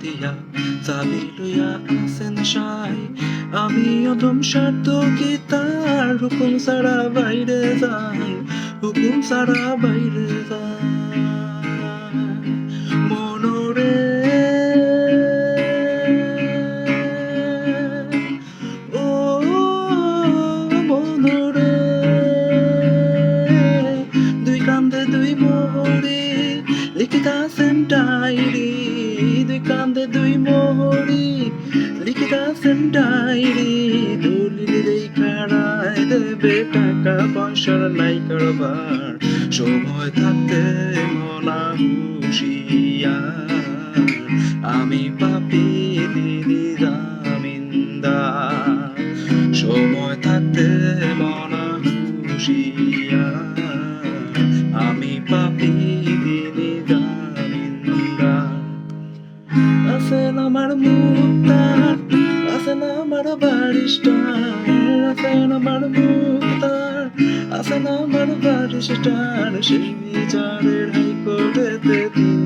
দিয়া চাবি লইয়া আছেন সাই আমি অধম স্বার্থ কি তার হুকুম ছাড়া বাইরে যাই? হুকুম ছাড়া বাইরে যাই। মনরে ও মনরে দুই কান্দে দুই মোহরে লিখিতাছেন ডায়েরি দুই কান্দে দুই মোহরি। লিখিতাছেন ডায়েরি। দলিল দেখারায় দেবে টাকা, পয়সার নাই কারবার সময় থাকতে মনা হুশিয়ার। আমি পাপি দিদি জামিনদার। সময় থাকতে মনা হুশিয়ার। আমার মুক্তার আছেন আমার বারিস্টার আছেন আমার মুক্তার আছেন আমার বারিস্টার সেই বিচারের হাইকোর্টেতে তিনি